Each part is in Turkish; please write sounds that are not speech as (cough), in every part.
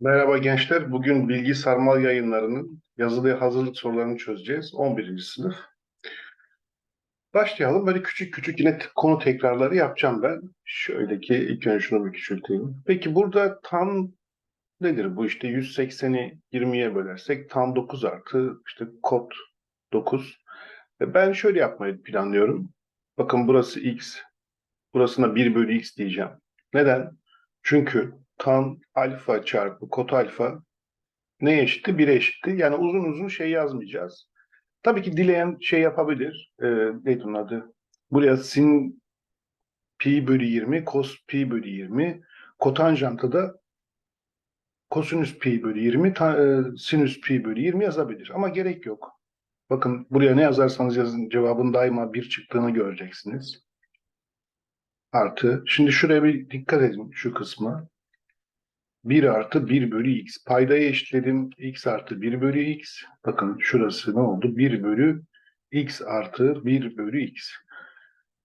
Merhaba gençler. Bugün Bilgi Sarmal Yayınları'nın yazılıya hazırlık sorularını çözeceğiz. 11. sınıf. Başlayalım. Böyle küçük küçük yine konu tekrarları yapacağım ben. Şöyle ki ilk önce şunu bir küçülteyim. Peki burada tam nedir bu işte 180'i 20'ye bölersek tam 9 artı işte kod 9. Ve Ben şöyle yapmayı planlıyorum. Bakın burası x. Burasına 1 bölü x diyeceğim. Neden? Çünkü tan alfa çarpı kot alfa ne eşitti? 1'e eşitti. Yani uzun uzun şey yazmayacağız. Tabii ki dileyen şey yapabilir. E, neydi onun adı? Buraya sin pi bölü 20, cos pi bölü 20, kotanjantı da kosinüs pi bölü 20, ta, e, sinüs pi bölü 20 yazabilir. Ama gerek yok. Bakın buraya ne yazarsanız yazın cevabın daima bir çıktığını göreceksiniz. Artı. Şimdi şuraya bir dikkat edin şu kısma. 1 artı 1 bölü x. Paydayı eşitledim. x artı 1 bölü x. Bakın şurası ne oldu? 1 bölü x artı 1 bölü x.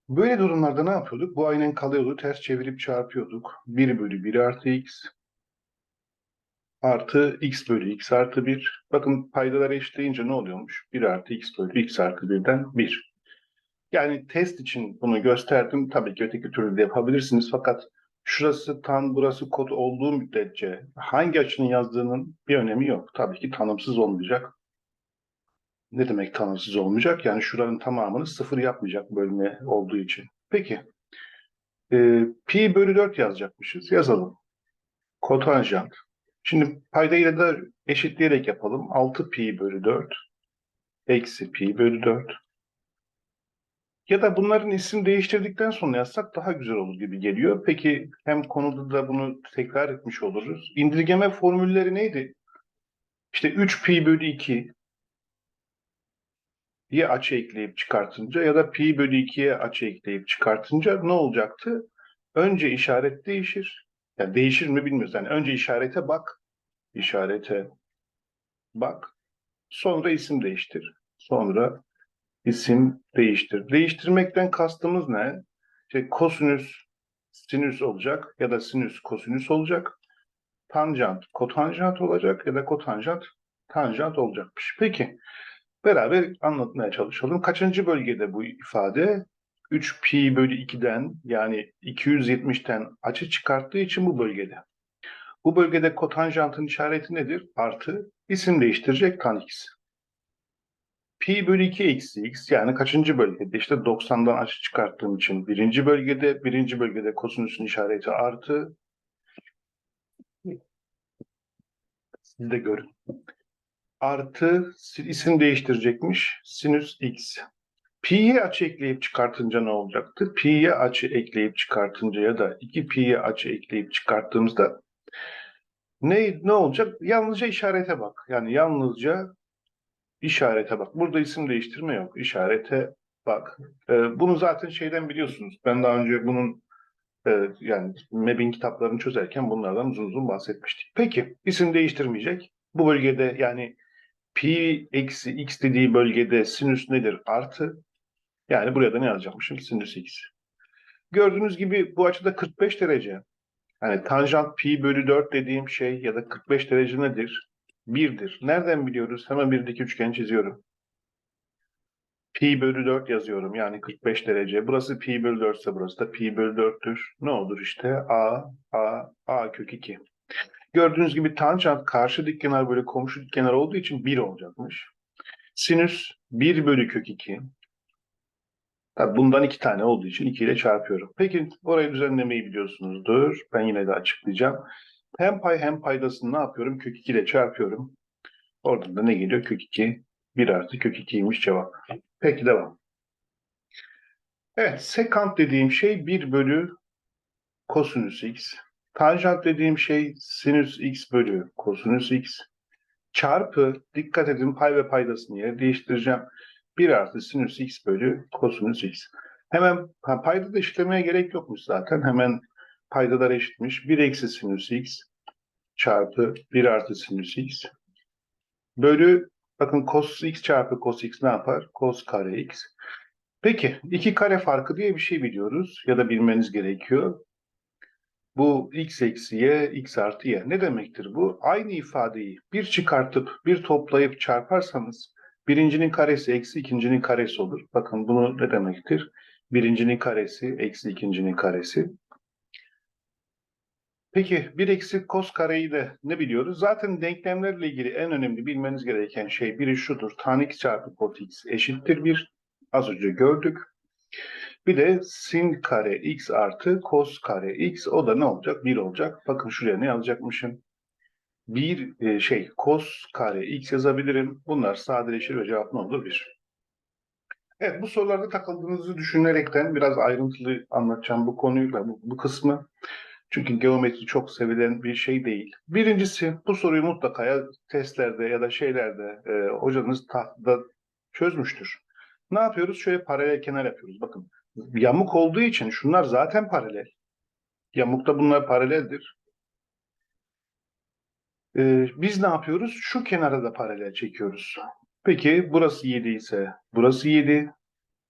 Böyle durumlarda ne yapıyorduk? Bu aynen kalıyordu. Ters çevirip çarpıyorduk. 1 bölü 1 artı x artı x bölü x artı 1. Bakın paydaları eşitleyince ne oluyormuş? 1 artı x bölü x artı 1'den 1. Yani test için bunu gösterdim. Tabii ki öteki türlü de yapabilirsiniz. Fakat şurası tan, burası kod olduğu müddetçe hangi açının yazdığının bir önemi yok. Tabii ki tanımsız olmayacak. Ne demek tanımsız olmayacak? Yani şuranın tamamını sıfır yapmayacak bölme olduğu için. Peki. Ee, pi bölü 4 yazacakmışız. Yazalım. Kotanjant. Şimdi paydayla da eşitleyerek yapalım. 6 pi bölü 4 eksi pi bölü 4 ya da bunların isim değiştirdikten sonra yazsak daha güzel olur gibi geliyor. Peki hem konuda da bunu tekrar etmiş oluruz. İndirgeme formülleri neydi? İşte 3 pi bölü 2 diye açı ekleyip çıkartınca ya da pi bölü 2'ye açı ekleyip çıkartınca ne olacaktı? Önce işaret değişir. Yani değişir mi bilmiyoruz. Yani önce işarete bak. İşarete bak. Sonra isim değiştir. Sonra isim değiştir. Değiştirmekten kastımız ne? İşte kosinüs sinüs olacak ya da sinüs kosinüs olacak. Tanjant kotanjant olacak ya da kotanjant tanjant olacakmış. Peki beraber anlatmaya çalışalım. Kaçıncı bölgede bu ifade? 3 pi bölü 2'den yani 270'ten açı çıkarttığı için bu bölgede. Bu bölgede kotanjantın işareti nedir? Artı isim değiştirecek tan x. Pi bölü 2 eksi x yani kaçıncı bölgede? İşte 90'dan açı çıkarttığım için birinci bölgede, birinci bölgede kosinüsün işareti artı. Siz de görün. Artı isim değiştirecekmiş sinüs x. Pi'ye açı ekleyip çıkartınca ne olacaktı? Pi'ye açı ekleyip çıkartınca ya da 2 pi'ye açı ekleyip çıkarttığımızda ne, ne olacak? Yalnızca işarete bak. Yani yalnızca İşarete bak. Burada isim değiştirme yok. İşarete bak. Ee, bunu zaten şeyden biliyorsunuz. Ben daha önce bunun e, yani MEB'in kitaplarını çözerken bunlardan uzun uzun bahsetmiştik. Peki isim değiştirmeyecek. Bu bölgede yani pi eksi x dediği bölgede sinüs nedir? Artı. Yani buraya da ne yazacakmışım? Sinüs x. Gördüğünüz gibi bu açıda 45 derece. Yani tanjant pi bölü 4 dediğim şey ya da 45 derece nedir? 1'dir. Nereden biliyoruz? Hemen birdeki üçgen çiziyorum. Pi bölü 4 yazıyorum. Yani 45 derece. Burası pi bölü 4 ise burası da pi bölü 4'tür. Ne olur işte? A, A, A kök 2. Gördüğünüz gibi tanjant karşı dik kenar böyle komşu dik kenar olduğu için 1 olacakmış. Sinüs 1 bölü kök 2. Tabii bundan iki tane olduğu için 2 ile çarpıyorum. Peki orayı düzenlemeyi biliyorsunuzdur. Ben yine de açıklayacağım. Hem pay hem paydasını ne yapıyorum? Kök 2 ile çarpıyorum. Oradan da ne geliyor? Kök 2. 1 artı kök 2'ymiş cevap. Peki devam. Evet, sekant dediğim şey 1 bölü kosinüs x. Tanjant dediğim şey sinüs x bölü kosinüs x. Çarpı, dikkat edin pay ve paydasını yer değiştireceğim. 1 artı sinüs x bölü kosinüs x. Hemen payda da işlemeye gerek yokmuş zaten. Hemen paydalar eşitmiş. 1 eksi sinüs x çarpı 1 artı sinüs x bölü bakın cos x çarpı cos x ne yapar? Cos kare x. Peki iki kare farkı diye bir şey biliyoruz ya da bilmeniz gerekiyor. Bu x eksi y, x artı y. Ne demektir bu? Aynı ifadeyi bir çıkartıp bir toplayıp çarparsanız birincinin karesi eksi ikincinin karesi olur. Bakın bunu ne demektir? Birincinin karesi eksi ikincinin karesi. Peki bir eksi kos kareyi de ne biliyoruz? Zaten denklemlerle ilgili en önemli bilmeniz gereken şey biri şudur. Tan x çarpı kot x eşittir 1. Az önce gördük. Bir de sin kare x artı kos kare x o da ne olacak? 1 olacak. Bakın şuraya ne yazacakmışım? Bir e, şey kos kare x yazabilirim. Bunlar sadeleşir ve cevap ne olur? 1. Evet bu sorularda takıldığınızı düşünerekten biraz ayrıntılı anlatacağım bu konuyla bu, bu kısmı. Çünkü geometri çok sevilen bir şey değil. Birincisi bu soruyu mutlaka ya testlerde ya da şeylerde e, hocanız tahtada çözmüştür. Ne yapıyoruz? Şöyle paralel kenar yapıyoruz. Bakın yamuk olduğu için şunlar zaten paralel. Yamukta bunlar paraleldir. Ee, biz ne yapıyoruz? Şu kenara da paralel çekiyoruz. Peki burası 7 ise burası 7,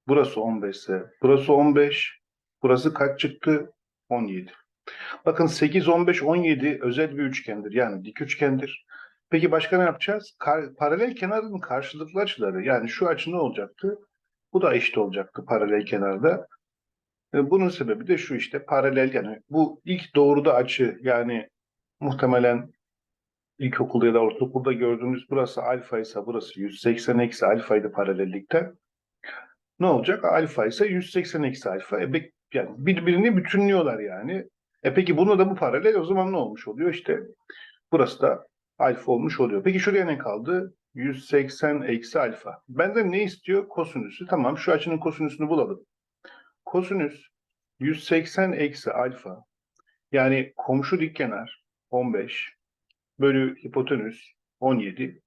burası 15 ise burası 15, burası kaç çıktı? 17. Bakın 8, 15, 17 özel bir üçgendir. Yani dik üçgendir. Peki başka ne yapacağız? Kar- paralel kenarın karşılıklı açıları. Yani şu açı ne olacaktı? Bu da eşit olacaktı paralel kenarda. E, Bunun sebebi de şu işte paralel yani bu ilk doğruda açı yani muhtemelen ilkokulda ya da ortaokulda gördüğünüz burası alfa ise burası 180 eksi alfaydı paralellikte. Ne olacak? Alfa ise 180 eksi alfa. E, yani birbirini bütünlüyorlar yani. E peki bunu da bu paralel o zaman ne olmuş oluyor? İşte burası da alfa olmuş oluyor. Peki şuraya ne kaldı? 180 eksi alfa. Benden ne istiyor? Kosinüsü. Tamam şu açının kosinüsünü bulalım. Kosinüs 180 eksi alfa yani komşu dikkenar 15 bölü hipotenüs 17.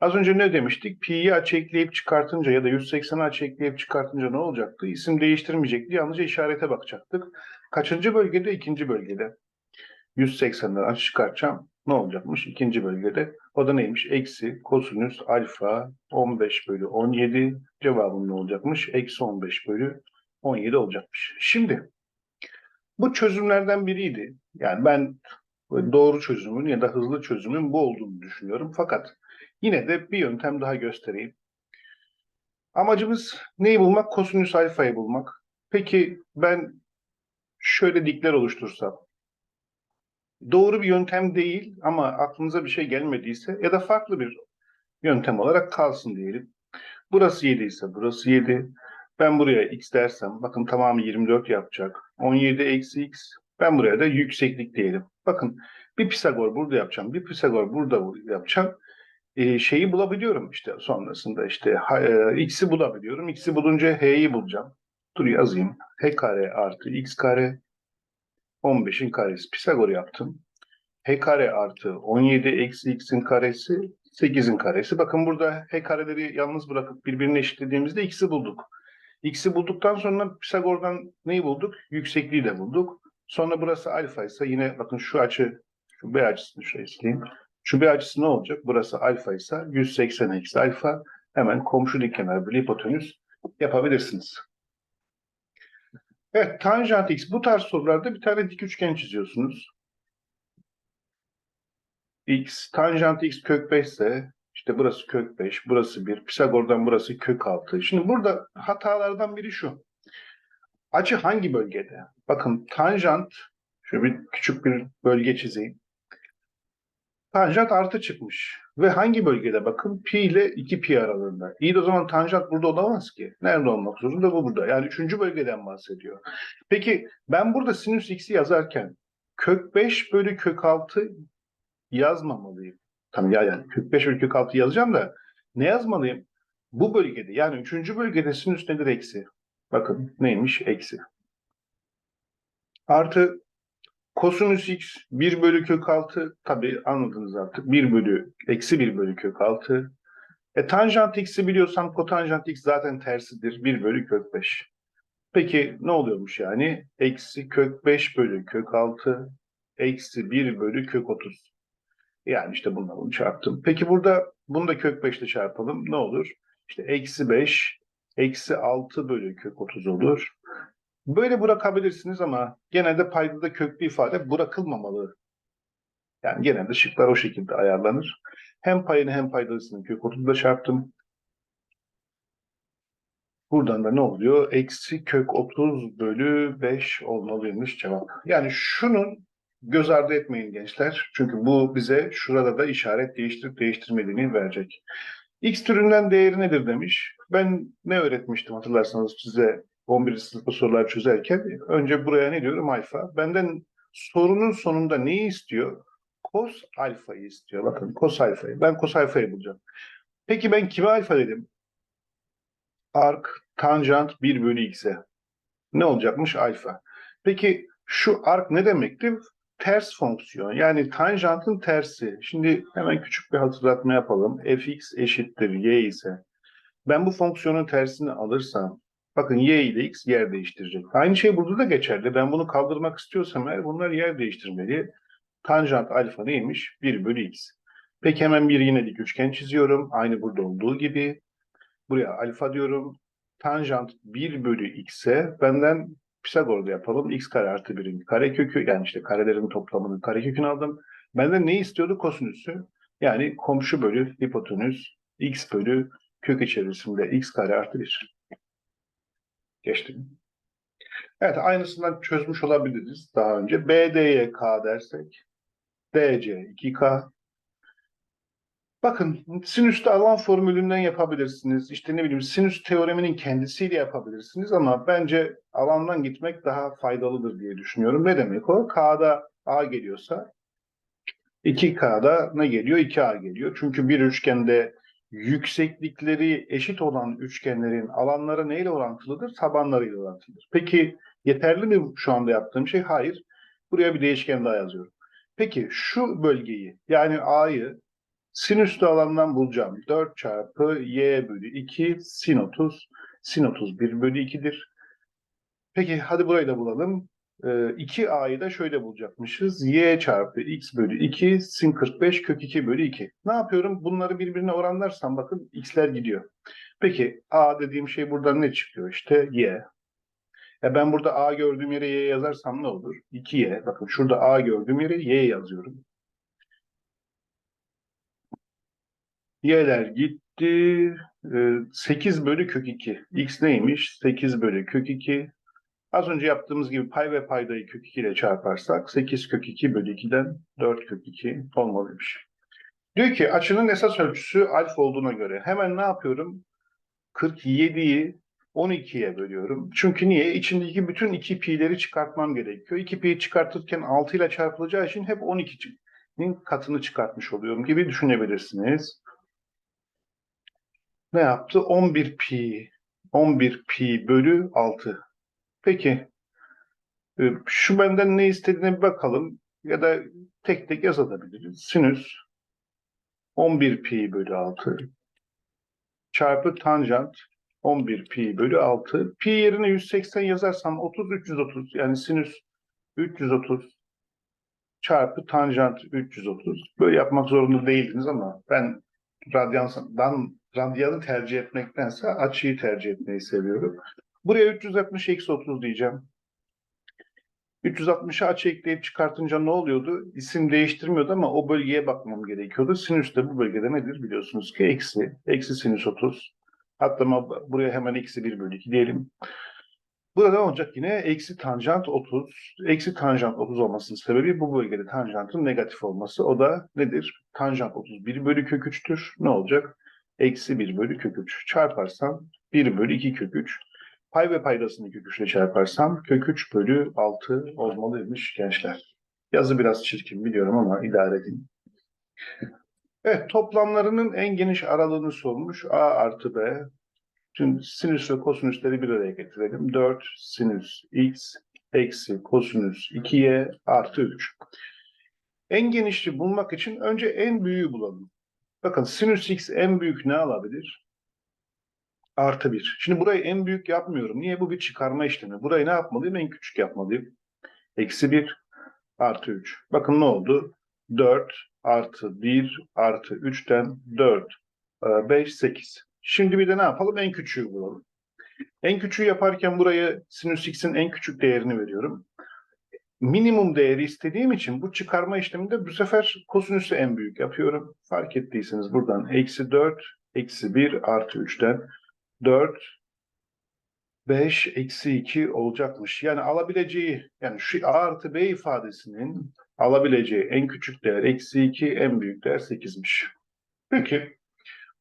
Az önce ne demiştik? Pi'yi açı ekleyip çıkartınca ya da 180'i açı ekleyip çıkartınca ne olacaktı? İsim değiştirmeyecekti. Yalnızca işarete bakacaktık. Kaçıncı bölgede? İkinci bölgede. 180'den açı çıkartacağım. Ne olacakmış? İkinci bölgede. O da neymiş? Eksi kosinüs alfa 15 bölü 17. Cevabım ne olacakmış? Eksi 15 bölü 17 olacakmış. Şimdi bu çözümlerden biriydi. Yani ben doğru çözümün ya da hızlı çözümün bu olduğunu düşünüyorum. Fakat yine de bir yöntem daha göstereyim. Amacımız neyi bulmak? Kosinüs alfayı bulmak. Peki ben şöyle dikler oluştursam. Doğru bir yöntem değil ama aklınıza bir şey gelmediyse ya da farklı bir yöntem olarak kalsın diyelim. Burası 7 ise burası 7. Ben buraya x dersem bakın tamamı 24 yapacak. 17 eksi x. Ben buraya da yükseklik diyelim. Bakın bir Pisagor burada yapacağım. Bir Pisagor burada yapacağım. Ee, şeyi bulabiliyorum işte sonrasında işte e, x'i bulabiliyorum. X'i bulunca h'yi bulacağım. Dur yazayım. h kare artı x kare 15'in karesi. Pisagor yaptım. h kare artı 17 eksi x'in karesi 8'in karesi. Bakın burada h kareleri yalnız bırakıp birbirine eşitlediğimizde x'i bulduk. X'i bulduktan sonra Pisagor'dan neyi bulduk? Yüksekliği de bulduk. Sonra burası alfa ise yine bakın şu açı, şu B açısını şuraya sileyim. Şu B açısı ne olacak? Burası alfa ise 180 eksi alfa. Hemen komşu dikkenar bölü hipotenüs yapabilirsiniz. Evet, tanjant x. Bu tarz sorularda bir tane dik üçgen çiziyorsunuz. x, tanjant x kök 5 ise işte burası kök 5, burası 1, Pisagor'dan burası kök 6. Şimdi burada hatalardan biri şu. Açı hangi bölgede? Bakın tanjant, şöyle bir küçük bir bölge çizeyim. Tanjant artı çıkmış. Ve hangi bölgede? Bakın pi ile 2 pi aralığında. İyi de o zaman tanjant burada olamaz ki. Nerede olmak zorunda? Bu burada. Yani üçüncü bölgeden bahsediyor. Peki ben burada sinüs x'i yazarken kök 5 bölü kök 6 yazmamalıyım. Tamam ya yani kök 5 bölü kök 6 yazacağım da ne yazmalıyım? Bu bölgede yani üçüncü bölgede sinüs nedir? Eksi. Bakın neymiş? Eksi. Artı kosinüs x 1 bölü kök 6 tabi anladınız artık. 1 bölü eksi 1 bölü kök 6. E tanjant x'i biliyorsan kotanjant x zaten tersidir. 1 bölü kök 5. Peki ne oluyormuş yani? Eksi kök 5 bölü kök 6 eksi 1 bölü kök 30. Yani işte bunu çarptım. Peki burada bunu da kök 5 ile çarpalım. Ne olur? İşte eksi 5 eksi 6 bölü kök 30 olur. Böyle bırakabilirsiniz ama genelde paydada köklü ifade bırakılmamalı. Yani genelde şıklar o şekilde ayarlanır. Hem payını hem paydasını kök 30'da çarptım. Buradan da ne oluyor? Eksi kök 30 bölü 5 olmalıymış cevap. Yani şunun göz ardı etmeyin gençler. Çünkü bu bize şurada da işaret değiştirip değiştirmediğini verecek. X türünden değeri nedir demiş. Ben ne öğretmiştim hatırlarsanız size 11. sınıfta sorular çözerken. Önce buraya ne diyorum? Alfa. Benden sorunun sonunda neyi istiyor? Kos alfayı istiyor. Bakın kos alfayı. Ben kos alfayı bulacağım. Peki ben kime alfa dedim? Ark tanjant 1 bölü x'e. Ne olacakmış? Alfa. Peki şu ark ne demekti? Ters fonksiyon. Yani tanjantın tersi. Şimdi hemen küçük bir hatırlatma yapalım. fx eşittir y ise ben bu fonksiyonun tersini alırsam bakın y ile x yer değiştirecek. Aynı şey burada da geçerli. Ben bunu kaldırmak istiyorsam eğer bunlar yer değiştirmeli. Tanjant alfa neymiş? 1 bölü x. Peki hemen bir yine dik üçgen çiziyorum. Aynı burada olduğu gibi. Buraya alfa diyorum. Tanjant 1 bölü x'e benden Pisagor'da yapalım. x kare artı 1'in kare kökü yani işte karelerin toplamının kare kökünü aldım. Benden ne istiyordu? Kosinüsü. Yani komşu bölü hipotenüs x bölü kök içerisinde x kare artı 1. Geçtim. Evet aynısından çözmüş olabiliriz daha önce. BD'ye k dersek DC 2k Bakın sinüste alan formülünden yapabilirsiniz. İşte ne bileyim sinüs teoreminin kendisiyle yapabilirsiniz ama bence alandan gitmek daha faydalıdır diye düşünüyorum. Ne demek o? K'da A geliyorsa 2K'da ne geliyor? 2A geliyor. Çünkü bir üçgende yükseklikleri eşit olan üçgenlerin alanları neyle orantılıdır? Tabanlarıyla orantılıdır. Peki yeterli mi şu anda yaptığım şey? Hayır. Buraya bir değişken daha yazıyorum. Peki şu bölgeyi yani A'yı Sinüslü alandan bulacağım. 4 çarpı y bölü 2 sin 30. Sin 30 1 bölü 2'dir. Peki hadi burayı da bulalım. Ee, 2a'yı da şöyle bulacakmışız. y çarpı x bölü 2 sin 45 kök 2 bölü 2. Ne yapıyorum? Bunları birbirine oranlarsam bakın x'ler gidiyor. Peki a dediğim şey buradan ne çıkıyor? İşte y. E ben burada a gördüğüm yere y yazarsam ne olur? 2y. Bakın şurada a gördüğüm yere y yazıyorum. Y'ler gitti. 8 bölü kök 2. X neymiş? 8 bölü kök 2. Az önce yaptığımız gibi pay ve paydayı kök 2 ile çarparsak 8 kök 2 bölü 2'den 4 kök 2 olmalıymış. Diyor ki açının esas ölçüsü alfa olduğuna göre hemen ne yapıyorum? 47'yi 12'ye bölüyorum. Çünkü niye? İçindeki bütün 2 pi'leri çıkartmam gerekiyor. 2 pi'yi çıkartırken 6 ile çarpılacağı için hep 12'nin katını çıkartmış oluyorum gibi düşünebilirsiniz ne yaptı? 11 pi 11 pi bölü 6. Peki e, şu benden ne istediğine bir bakalım ya da tek tek yazabiliriz. Sinüs 11 pi bölü 6 çarpı tanjant 11 pi bölü 6. Pi yerine 180 yazarsam 30 330 yani sinüs 330 çarpı tanjant 330. Böyle yapmak zorunda değildiniz ama ben radyandan radyanı tercih etmektense açıyı tercih etmeyi seviyorum. Buraya 360 eksi 30 diyeceğim. 360'a açı ekleyip çıkartınca ne oluyordu? İsim değiştirmiyordu ama o bölgeye bakmam gerekiyordu. Sinüs de bu bölgede nedir biliyorsunuz ki eksi. Eksi sinüs 30. Hatta buraya hemen eksi 1 bölü 2 diyelim. Burada ne olacak yine? Eksi tanjant 30. Eksi tanjant 30 olmasının sebebi bu bölgede tanjantın negatif olması. O da nedir? Tanjant 31 bölü kök 3'tür. Ne olacak? Eksi 1 bölü kök 3. Çarparsam 1 bölü 2 kök 3. Pay ve paydasını kök 3 ile çarparsam kök 3 bölü 6 olmalıymış gençler. Yazı biraz çirkin biliyorum ama idare edin. Evet toplamlarının en geniş aralığını sormuş. A artı B Şimdi sinüs ve kosinüsleri bir araya getirelim. 4 sinüs x eksi kosinüs 2y artı 3. En genişliği bulmak için önce en büyüğü bulalım. Bakın sinüs x en büyük ne alabilir? Artı 1. Şimdi burayı en büyük yapmıyorum. Niye? Bu bir çıkarma işlemi. Burayı ne yapmalıyım? En küçük yapmalıyım. Eksi 1 artı 3. Bakın ne oldu? 4 artı 1 artı 3'ten 4, 5, 8. Şimdi bir de ne yapalım? En küçüğü bulalım. En küçüğü yaparken buraya sinüs x'in en küçük değerini veriyorum. Minimum değeri istediğim için bu çıkarma işleminde bu sefer kosinüsü en büyük yapıyorum. Fark ettiyseniz buradan eksi 4, eksi 1 artı 3'ten 4, 5, eksi 2 olacakmış. Yani alabileceği, yani şu a artı b ifadesinin alabileceği en küçük değer eksi 2, en büyük değer 8'miş. Peki,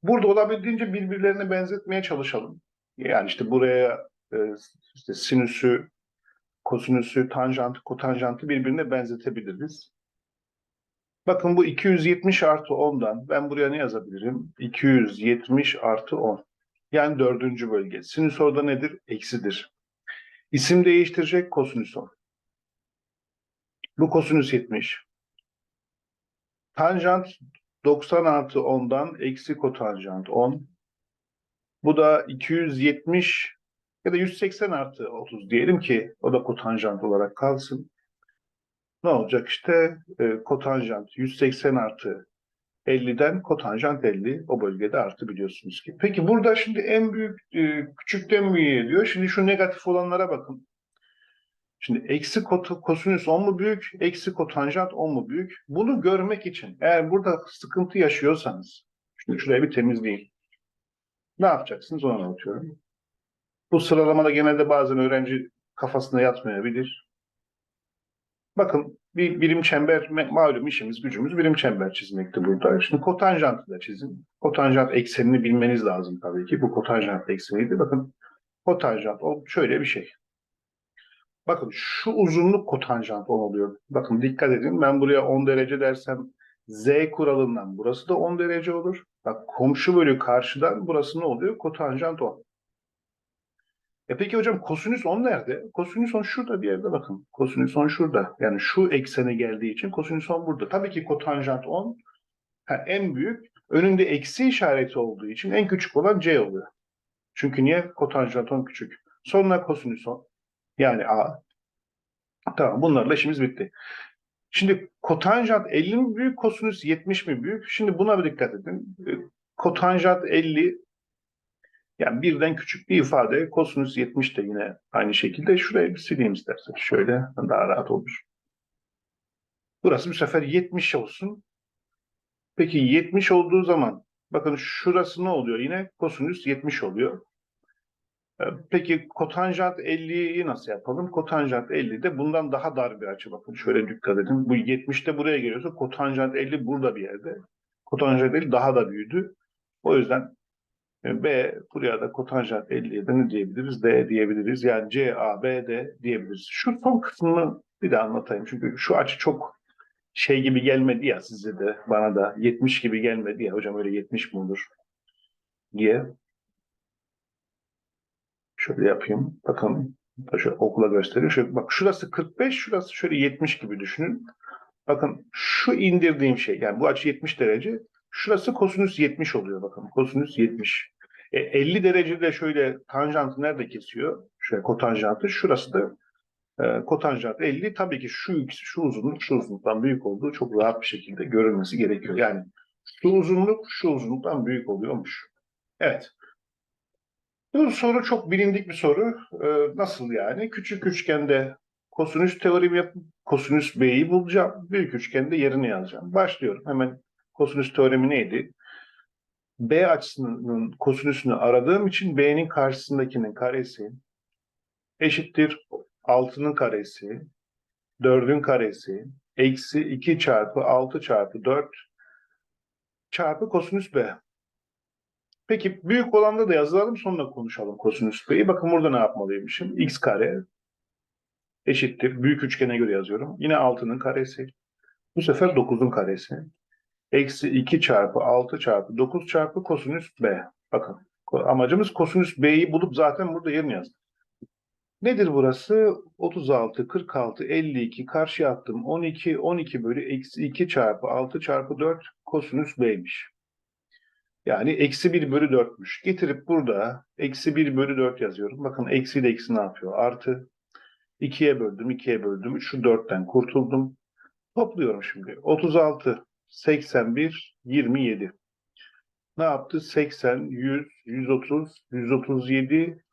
burada olabildiğince birbirlerine benzetmeye çalışalım. Yani işte buraya e, işte sinüsü, kosinüsü, tanjantı, kotanjantı birbirine benzetebiliriz. Bakın bu 270 artı 10'dan ben buraya ne yazabilirim? 270 artı 10. Yani dördüncü bölge. Sinüs orada nedir? Eksidir. İsim değiştirecek kosinüs 10. Bu kosinüs 70. Tanjant 90 artı 10'dan eksi kotanjant 10. Bu da 270 ya da 180 artı 30 diyelim ki o da kotanjant olarak kalsın. Ne olacak işte e, kotanjant 180 artı 50'den kotanjant 50 o bölgede artı biliyorsunuz ki. Peki burada şimdi en büyük e, küçükten büyüğe diyor. Şimdi şu negatif olanlara bakın. Şimdi eksi kot, kosinüs 10 mu büyük, eksi kotanjant 10 mu büyük? Bunu görmek için eğer burada sıkıntı yaşıyorsanız, şimdi şurayı bir temizleyin. Ne yapacaksınız onu anlatıyorum. Bu sıralamada genelde bazen öğrenci kafasına yatmayabilir. Bakın bir birim çember, malum işimiz, gücümüz birim çember çizmekti burada. Şimdi kotanjantı da çizin. Kotanjant eksenini bilmeniz lazım tabii ki. Bu kotanjant ekseniydi. Bakın kotanjant o şöyle bir şey. Bakın şu uzunluk kotanjant 10 oluyor. Bakın dikkat edin ben buraya 10 derece dersem Z kuralından burası da 10 derece olur. Bak komşu bölü karşıdan burası ne oluyor? Kotanjant 10. E peki hocam kosinüs 10 nerede? Kosinüs 10 şurada bir yerde bakın. Kosinüs 10 şurada. Yani şu eksene geldiği için kosinüs 10 burada. Tabii ki kotanjant 10 ha, en büyük. Önünde eksi işareti olduğu için en küçük olan C oluyor. Çünkü niye? Kotanjant 10 küçük. Sonra kosinüs 10. Yani A. Tamam bunlarla işimiz bitti. Şimdi kotanjant 50 mi büyük, kosinüs 70 mi büyük? Şimdi buna bir dikkat edin. E, Kotanjant 50 yani birden küçük bir ifade. Kosinüs 70 de yine aynı şekilde. Şuraya bir sileyim isterseniz. Şöyle daha rahat olur. Burası bu sefer 70 olsun. Peki 70 olduğu zaman bakın şurası ne oluyor? Yine kosinüs 70 oluyor. Ee, Peki kotanjant 50'yi nasıl yapalım? Kotanjant 50 de bundan daha dar bir açı bakın. Şöyle dikkat edin. Bu 70'te buraya geliyorsa kotanjant 50 burada bir yerde. Kotanjant 50 daha da büyüdü. O yüzden B buraya da kotanjant 50'ye de ne diyebiliriz? D diyebiliriz. Yani C, A, B, D diyebiliriz. Şu son kısmını bir daha anlatayım. Çünkü şu açı çok şey gibi gelmedi ya size de bana da 70 gibi gelmedi ya hocam öyle 70 mi olur diye. Şöyle yapayım. Bakın şöyle okula göstereyim. Şöyle, bak şurası 45, şurası şöyle 70 gibi düşünün. Bakın şu indirdiğim şey yani bu açı 70 derece. Şurası kosinüs 70 oluyor bakın. Kosinüs 70. E, 50 derecede şöyle tanjantı nerede kesiyor? Şöyle kotanjantı. Şurası da e, kotanjant 50. Tabii ki şu şu uzunluk şu uzunluktan büyük olduğu çok rahat bir şekilde görülmesi gerekiyor. Yani şu uzunluk şu uzunluktan büyük oluyormuş. Evet. Bu soru çok bilindik bir soru. Ee, nasıl yani? Küçük üçgende kosinüs teoremi yapıp kosinüs B'yi bulacağım. Büyük üçgende yerini yazacağım. Başlıyorum. Hemen kosinüs teoremi neydi? B açısının kosinüsünü aradığım için B'nin karşısındakinin karesi eşittir 6'nın karesi, 4'ün karesi, eksi 2 çarpı 6 çarpı 4 çarpı kosinüs B. Peki büyük olanda da yazalım sonra konuşalım kosinüs b'yi. Bakın burada ne yapmalıymışım? x kare eşittir. Büyük üçgene göre yazıyorum. Yine 6'nın karesi. Bu sefer 9'un karesi. Eksi 2 çarpı 6 çarpı 9 çarpı kosinüs b. Bakın amacımız kosinüs b'yi bulup zaten burada yerini yazdık. Nedir burası? 36, 46, 52 karşıya attım. 12, 12 bölü eksi 2 çarpı 6 çarpı 4 kosinüs b'ymiş. Yani eksi 1 bölü 4'müş. Getirip burada eksi 1 bölü 4 yazıyorum. Bakın eksi ile eksi ne yapıyor? Artı. 2'ye böldüm, 2'ye böldüm. Şu 4'ten kurtuldum. Topluyorum şimdi. 36, 81, 27. Ne yaptı? 80, 100, 130, 137,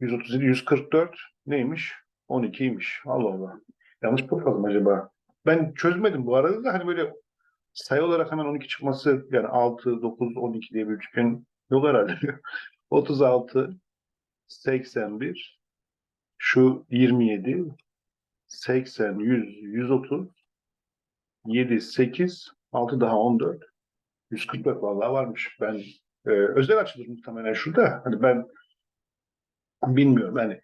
137, 144 neymiş? 12'ymiş. Allah Allah. Yanlış programım acaba? Ben çözmedim bu arada da hani böyle sayı olarak hemen 12 çıkması yani 6, 9, 12 diye bir üçgen yok herhalde. (laughs) 36, 81, şu 27, 80, 100, 130, 7, 8, 6 daha 14, 144 vallahi varmış. Ben e, özel açıdır muhtemelen şurada. Hani ben bilmiyorum. Yani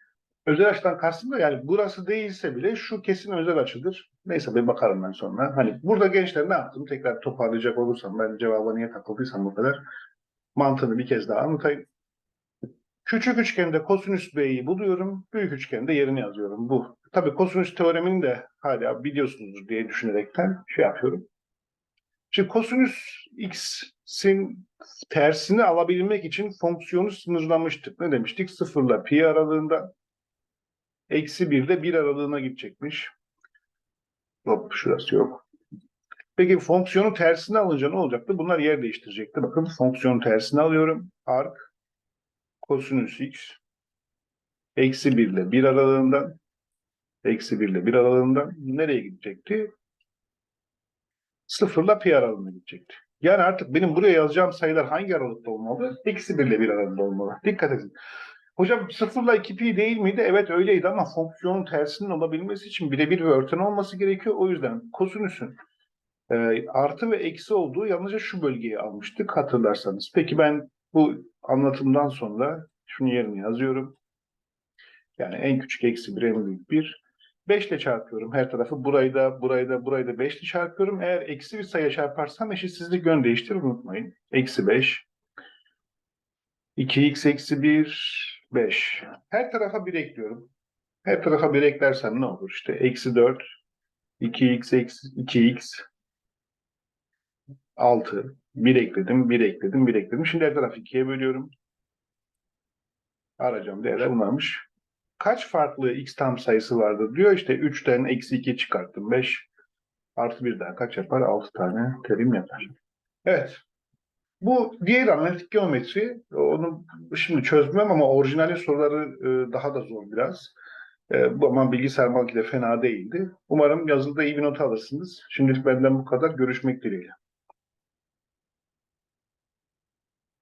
özel açıdan kastım da yani burası değilse bile şu kesin özel açıdır. Neyse bir bakarım ben sonra. Hani burada gençler ne yaptım? Tekrar toparlayacak olursam ben cevaba niye takıldıysam bu kadar mantığını bir kez daha anlatayım. Küçük üçgende kosinüs B'yi buluyorum. Büyük üçgende yerini yazıyorum. Bu. Tabii kosinüs teoremini de hala biliyorsunuzdur diye düşünerekten şey yapıyorum. Şimdi kosinüs x'in tersini alabilmek için fonksiyonu sınırlamıştık. Ne demiştik? Sıfırla pi aralığında eksi bir de bir aralığına gidecekmiş. Hop şurası yok. Peki fonksiyonu tersine alınca ne olacaktı? Bunlar yer değiştirecekti. Bakın fonksiyonu tersine alıyorum. Arc kosinüs x eksi 1 ile 1 aralığından eksi 1 ile 1 aralığından nereye gidecekti? Sıfırla pi aralığına gidecekti. Yani artık benim buraya yazacağım sayılar hangi aralıkta olmalı? Eksi 1 ile 1 aralığında olmalı. Dikkat edin. Hocam sıfırla 2 pi değil miydi? Evet öyleydi ama fonksiyonun tersinin olabilmesi için birebir ve örten olması gerekiyor. O yüzden kosinüsün e, artı ve eksi olduğu yalnızca şu bölgeyi almıştık hatırlarsanız. Peki ben bu anlatımdan sonra şunu yerine yazıyorum. Yani en küçük eksi 1 en büyük 1. 5 ile çarpıyorum her tarafı. Burayı da burayı da burayı da 5 ile çarpıyorum. Eğer eksi bir sayıya çarparsam eşitsizlik yön değiştirir unutmayın. Eksi 5. 2x eksi 1 5. Her tarafa 1 ekliyorum. Her tarafa 1 eklersem ne olur? İşte eksi 4 2x eksi 2x 6 1 ekledim, 1 ekledim, 1 ekledim. Şimdi her tarafı 2'ye bölüyorum. Arayacağım değerler bunlarmış. Kaç farklı x tam sayısı vardır diyor. İşte 3'ten eksi 2 çıkarttım. 5 artı 1 daha kaç yapar? 6 tane terim yapar. Evet. Bu diğer analitik geometri. Onu şimdi çözmem ama orijinali soruları e, daha da zor biraz. E, bu ama bilgisayar malki de fena değildi. Umarım yazılıda iyi bir not alırsınız. Şimdilik benden bu kadar. Görüşmek dileğiyle.